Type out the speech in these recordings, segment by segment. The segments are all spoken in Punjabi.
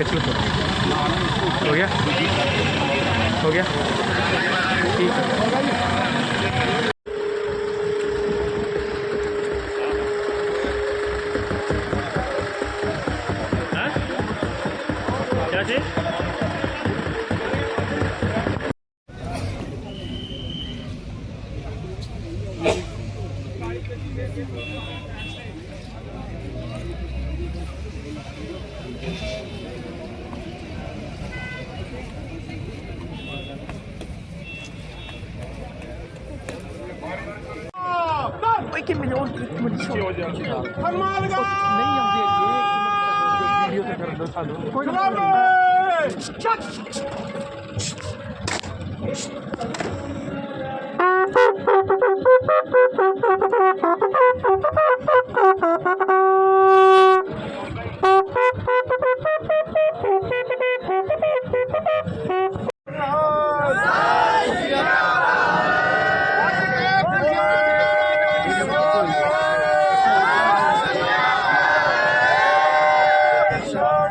पिछले तो हो गया? हो गया? ठीक है। ਓਏ ਕਿ ਮੈਨੂੰ ਇੱਕ ਮਿੰਟ ਛੋੜ ਨਹੀਂ ਆਉਂਦੀ ਅੱਗੇ ਵੀਡੀਓ ਤੇ ਕਰ ਦੋ ਸਾਨੂੰ। ਕੋਈ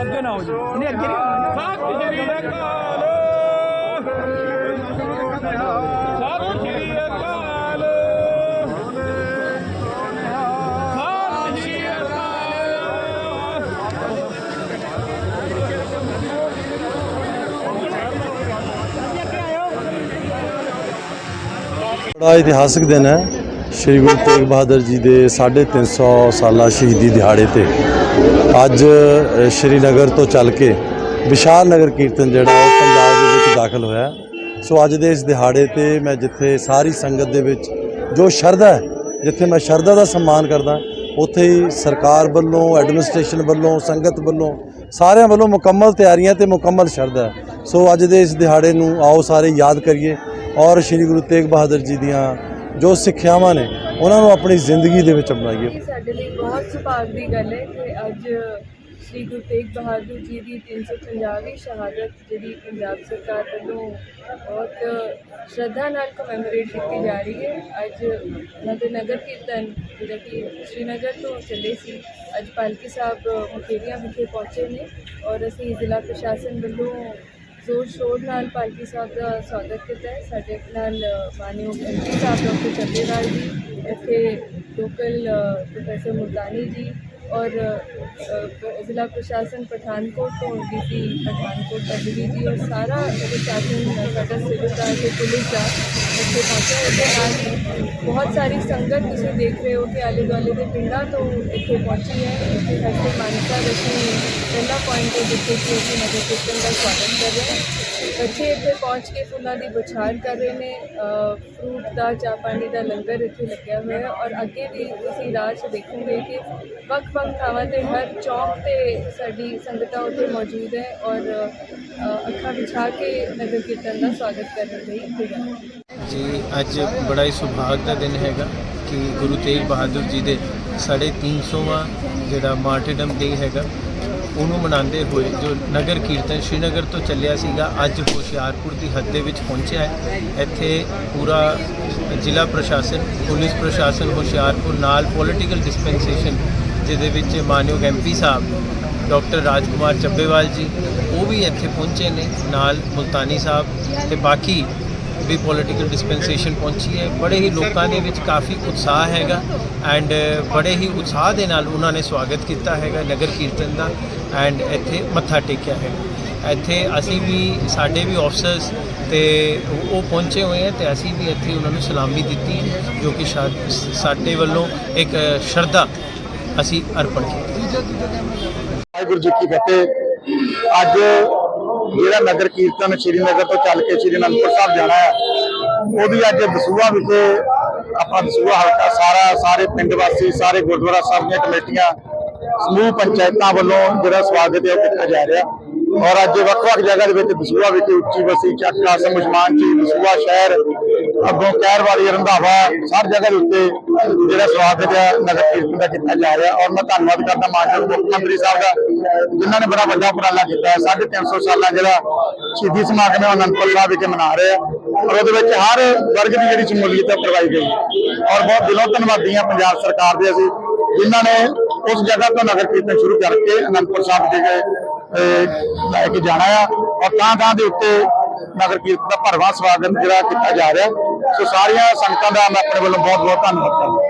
ਅੱਗੇ ਨਾ ਹੋ ਜੀ ਨਹੀਂ ਅੱਗੇ ਨਹੀਂ ਬੜਾ ਇਤਿਹਾਸਕ ਦਿਨ ਹੈ। ਸ਼੍ਰੀ ਗੁਰੂ ਤੇਗ ਬਹਾਦਰ ਜੀ ਦੇ 350 ਸਾਲਾ ਸ਼ਹੀਦੀ ਦਿਹਾੜੇ ਤੇ। ਅੱਜ ਅ, ਸ਼੍ਰੀਨਗਰ ਤੋਂ ਚੱਲ ਕੇ ਵਿਸ਼ਾਲ ਨਗਰ ਕੀਰਤਨ ਜਿਹੜਾ ਉਹ ਪੰਜਾਬ ਦੇ ਵਿੱਚ ਦਾਖਲ ਹੋਇਆ। ਸੋ ਅੱਜ ਦੇ ਇਸ ਦਿਹਾੜੇ ਤੇ ਮੈਂ ਜਿੱਥੇ ਸਾਰੀ ਸੰਗਤ ਦੇ ਵਿੱਚ ਜੋ ਸ਼ਰਧਾ ਜਿੱਥੇ ਮੈਂ ਸ਼ਰਧਾ ਦਾ ਸਨਮਾਨ ਕਰਦਾ ਉੱਥੇ ਹੀ ਸਰਕਾਰ ਵੱਲੋਂ ਐਡਮਿਨਿਸਟ੍ਰੇਸ਼ਨ ਵੱਲੋਂ ਸੰਗਤ ਵੱਲੋਂ ਸਾਰਿਆਂ ਵੱਲੋਂ ਮੁਕੰਮਲ ਤਿਆਰੀਆਂ ਤੇ ਮੁਕੰਮਲ ਸ਼ਰਧਾ ਸੋ ਅੱਜ ਦੇ ਇਸ ਦਿਹਾੜੇ ਨੂੰ ਆਓ ਸਾਰੇ ਯਾਦ ਕਰੀਏ। ਔਰ ਸ਼੍ਰੀ ਗੁਰੂ ਤੇਗ ਬਹਾਦਰ ਜੀ ਦੀਆਂ ਜੋ ਸਿੱਖਿਆਵਾਂ ਨੇ, ਉਹਨਾਂ ਨੂੰ ਆਪਣੀ ਜ਼ਿੰਦਗੀ ਦੇ ਵਿੱਚ ਅਪਣਾਈਏ। ਸਾਡੇ ਲਈ ਬਹੁਤ ਸੁਭਾਗ ਦੀ ਗੱਲ ਹੈ ਕਿ ਅੱਜ ਸ੍ਰੀ ਗੁਰੂ ਤੇਗ ਬਹਾਦਰ ਜੀ ਦੀ 350ਵੀਂ ਸ਼ਹਾਦਤ ਜਿਹੜੀ ਪੰਜਾਬ ਸਰਕਾਰ ਵੱਲੋਂ ਬਹੁਤ ਸ਼ਰਧਾ ਨਾਲ ਕਮੈਮੋਰੇਟ ਕੀਤੀ ਜਾ ਰਹੀ ਹੈ। ਅੱਜ ਉਹਨਾਂ ਦੇ ਨਗਰ ਕੀਰਤਨ, ਜਿਹੜਾ ਕਿ ਸ਼੍ਰੀਨਗਰ ਤੋਂ ਚੱਲੇ ਸੀ, ਅੱਜ ਪਾਲਕੀ ਸਾਹਿਬ ਮੁਕੇਰੀਆਂ ਵਿਖੇ ਪਹੁੰਚੇ ਨੇ ਔਰ ਅਸੀਂ ਜ਼ਿਲ੍ਹਾ ਪ੍ਰਸ਼ਾਸਨ ਵੱਲੋਂ ਜ਼ੋਰ ਸ਼ੋਰ ਨਾਲ ਪਾਲਕੀ ਸਾਹਿਬ ਦਾ ਸਵਾਗਤ ਕੀਤਾ ਹੈ ਸਾਡੇ ਨਾਲ ਮਾਨਯੋਗ ਐਮਪੀ ਸਾਹਿਬ ਡਾਕਟਰ ਚੱਬੇਵਾਲ ਜੀ ਇੱਥੇ ਲੋਕਲ ਪ੍ਰੋਫੈਸਰ ਮੁਲਤਾਨੀ ਜੀ ਔਰ ਅ, ਜ਼ਿਲ੍ਹਾ ਪ੍ਰਸ਼ਾਸਨ ਪਠਾਨਕੋਟ ਤੋਂ ਡੀਸੀ ਪਠਾਨਕੋਟ ਬਦਲੀ ਜੀ ਔਰ ਸਾਰਾ ਪ੍ਰਸ਼ਾਸਨ ਸਾਡਾ ਸਿਵਲ ਦਾ ਤੇ ਪੁਲਿਸ ਦਾ ਇੱਥੇ ਪਹੁੰਚਿਆ ਇਹਦੇ ਨਾਲ ਬਹੁਤ ਸਾਰੀ ਸੰਗਤ ਤੁਸੀਂ ਦੇਖ ਰਹੇ ਹੋ ਕਿ ਆਲੇ ਦੁਆਲੇ ਦੇ ਪਿੰਡਾਂ ਤੋਂ ਇੱਥੇ ਪਹੁੰਚੀ ਹੈ। ਇੱਥੇ ਸਾਡੇ ਮਾਨਸਾ ਰਸੀ ਪਹਿਲਾ ਪੁਆਇੰਟ ਹੈ ਜਿੱਥੇ ਕਿ ਅਸੀਂ ਨਗਰ ਕੀਰਤਨ ਦਾ ਸਵਾਗਤ ਕਰ ਰਹੇ ਹਾਂ ਬੱਚੇ ਇੱਥੇ ਪਹੁੰਚ ਕੇ ਫੁੱਲਾਂ ਦੀ ਬੁਛਾਰ ਕਰ ਰਹੇ ਨੇ। ਫਰੂਟ ਦਾ, ਚਾਹ ਪਾਣੀ ਦਾ ਲੰਗਰ ਇੱਥੇ ਲੱਗਿਆ ਹੋਇਆ ਹੈ ਔਰ ਅੱਗੇ ਵੀ ਤੁਸੀਂ ਰਾਹ 'ਚ ਦੇਖੋਗੇ ਕਿ ਵੱਖ-ਵੱਖ ਥਾਵਾਂ ਤੇ ਹਰ ਚੌਕ ਤੇ ਸਾਡੀ ਸੰਗਤਾਂ ਉੱਥੇ ਮੌਜੂਦ ਹੈ ਔਰ ਅੱਖਾਂ ਵਿਛਾ ਕੇ ਨਗਰ ਕੀਰਤਨ ਦਾ ਸਵਾਗਤ ਕਰਨ ਲਈ ਇੱਥੇ ਜੀ, ਅੱਜ ਬੜਾ ਹੀ ਸੁਭਾਗ ਦਾ ਦਿਨ ਹੈਗਾ ਕਿ ਗੁਰੂ ਤੇਗ ਬਹਾਦਰ ਜੀ ਦੇ 350ਵਾਂ ਜਿਹੜਾ ਮਾਰਟੀਰਡਮ ਡੇ ਹੈਗਾ, ਉਹਨੂੰ ਮਨਾਉਂਦੇ ਹੋਏ ਜੋ ਨਗਰ ਕੀਰਤਨ ਸ਼੍ਰੀਨਗਰ ਤੋਂ ਚੱਲਿਆ ਸੀਗਾ, ਅੱਜ ਹੁਸ਼ਿਆਰਪੁਰ ਦੀ ਹੱਦ ਦੇ ਵਿੱਚ ਪਹੁੰਚਿਆ ਹੈ। ਇੱਥੇ ਪੂਰਾ ਜ਼ਿਲ੍ਹਾ ਪ੍ਰਸ਼ਾਸਨ, ਪੁਲਿਸ ਪ੍ਰਸ਼ਾਸਨ ਹੁਸ਼ਿਆਰਪੁਰ ਨਾਲ ਪੋਲੀਟੀਕਲ ਡਿਸਪੈਂਸੇਸ਼ਨ ਜਿਹਦੇ ਵਿੱਚ ਮਾਨਯੋਗ ਐਮਪੀ ਸਾਹਿਬ ਡਾਕਟਰ ਰਾਜਕੁਮਾਰ ਚੱਬੇਵਾਲ ਜੀ, ਉਹ ਵੀ ਇੱਥੇ ਪਹੁੰਚੇ ਨੇ, ਨਾਲ ਮੁਲਤਾਨੀ ਸਾਹਿਬ ਤੇ ਬਾਕੀ ਵੀ ਪੋਲੀਟੀਕਲ ਡਿਸਪੈਂਸੇਸ਼ਨ ਪਹੁੰਚੀ ਹੈ। ਬੜੇ ਹੀ ਲੋਕਾਂ ਦੇ ਵਿੱਚ ਕਾਫੀ ਉਤਸ਼ਾਹ ਹੈਗਾ ਐਂਡ ਬੜੇ ਹੀ ਉਤਸ਼ਾਹ ਦੇ ਨਾਲ ਉਹਨਾਂ ਨੇ ਸਵਾਗਤ ਕੀਤਾ ਹੈਗਾ ਨਗਰ ਕੀਰਤਨ ਦਾ ਐਂਡ ਇੱਥੇ ਮੱਥਾ ਟੇਕਿਆ ਹੈਗਾ ਇੱਥੇ ਅਸੀਂ ਵੀ ਸਾਡੇ ਵੀ ਆਫਸਰਸ ਤੇ ਉਹ ਪਹੁੰਚੇ ਹੋਏ ਹੈ ਤੇ ਅਸੀਂ ਵੀ ਇੱਥੇ ਉਹਨਾਂ ਨੂੰ ਸਲਾਮੀ ਦਿੱਤੀ ਜੋ ਕਿ ਸ਼ਾ- ਸਾਡੇ ਵੱਲੋਂ ਇੱਕ ਸ਼ਰਧਾ ਅਸੀਂ ਅਰਪਣ ਕੀਤੀ ਵਾਹਿਗੁਰੂ ਜੀ ਕੀ ਫਤਿਹ। ਅੱਜ ਜਿਹੜਾ ਨਗਰ ਕੀਰਤਨ ਸ਼੍ਰੀ ਨਗਰ ਤੋਂ ਚੱਲ ਕੇ ਸ਼੍ਰੀ ਅਨੰਦਪੁਰ ਸਾਹਿਬ ਜਾਣਾ ਹੈ, ਉਹਦੀ ਅੱਜ ਦਸੂਹਾ ਵਿਖੇ ਆਪਾਂ ਦਸੂਹਾ ਹਲਕਾ ਸਾਰਾ, ਸਾਰੇ ਪਿੰਡ ਵਾਸੀ, ਸਾਰੇ ਗੁਰਦੁਆਰਾ ਸਾਹਿਬ ਦੀਆਂ ਕਮੇਟੀਆਂ, ਸਮੂਹ ਪੰਚਾਇਤਾਂ ਵੱਲੋਂ ਜਿਹੜਾ ਸਵਾਗਤ ਹੈ ਉਹ ਕੀਤਾ ਜਾ ਰਿਹਾ। ਔਰ ਅੱਜ ਵੱਖ-ਵੱਖ ਜਗ੍ਹਾ ਦੇ ਵਿੱਚ ਦਸੂਹਾ ਵਿਖੇ ਉੱਚੀ ਬਸੀ, ਚੱਕ ਕਾਸਮ ਮੁਸਲਮਾਨ ਜੀ ਦਸੂਹਾ ਸ਼ਹਿਰ, ਅੱਗੋਂ ਕਹਿਰ ਵਾਲੀ ਰੰਧਾਵਾ ਹਰ ਜਗ੍ਹਾ ਦੇ ਉੱਤੇ ਜਿਹੜਾ ਸਵਾਗਤ ਹੈ, ਨਗਰ ਕੀਰਤਨ ਦਾ ਕੀਤਾ ਜਾ ਰਿਹਾ। ਔਰ ਮੈਂ ਧੰਨਵਾਦ ਕਰਦਾ ਮਾਨਯੋਗ ਮੁੱਖ ਮੰਤਰੀ ਸਾਹਿਬ ਦਾ, ਜਿਨ੍ਹਾਂ ਨੇ ਬੜਾ ਵੱਡਾ ਉਪਰਾਲਾ ਕੀਤਾ ਹੈ। 350 ਸਾਲਾਂ ਜਿਹੜਾ ਸ਼ਹੀਦੀ ਸਮਾਗਮ ਹੈ, ਉਹ ਅਨੰਦਪੁਰ ਸਾਹਿਬ ਵਿਖੇ ਮਨਾ ਰਹੇ ਆ। ਔਰ ਉਹਦੇ ਵਿੱਚ ਹਰ ਵਰਗ ਦੀ ਜਿਹੜੀ ਸ਼ਮੂਲੀਅਤ ਹੈ ਕਰਵਾਈ ਗਈ। ਔਰ ਬਹੁਤ ਦਿਲੋਂ ਧੰਨਵਾਦੀ ਹਾਂ ਪੰਜਾਬ ਸਰਕਾਰ ਦੇ ਅਸੀਂ, ਜਿਨ੍ਹਾਂ ਨੇ ਉਸ ਜਗ੍ਹਾ ਤੋਂ ਨਗਰ ਕੀਰਤਨ ਸ਼ੁਰੂ ਕਰਕੇ ਅਨੰਦਪੁਰ ਸਾਹਿਬ ਦੇ ਗਏ। ਲੈ ਕੇ ਜਾਣਾ ਆ ਔਰ ਤਾਂ ਤਾਂ ਦੇ ਉੱਤੇ ਨਗਰ ਕੀਰਤਨ ਦਾ ਭਰਵਾਂ ਸਵਾਗਤ ਜਿਹੜਾ ਕੀਤਾ ਜਾ ਰਿਹਾ। ਸੋ ਸਾਰੀਆਂ ਸੰਗਤਾਂ ਦਾ ਮੈਂ ਆਪਣੇ ਵੱਲੋਂ ਬਹੁਤ ਬਹੁਤ ਧੰਨਵਾਦ ਕਰਦਾ।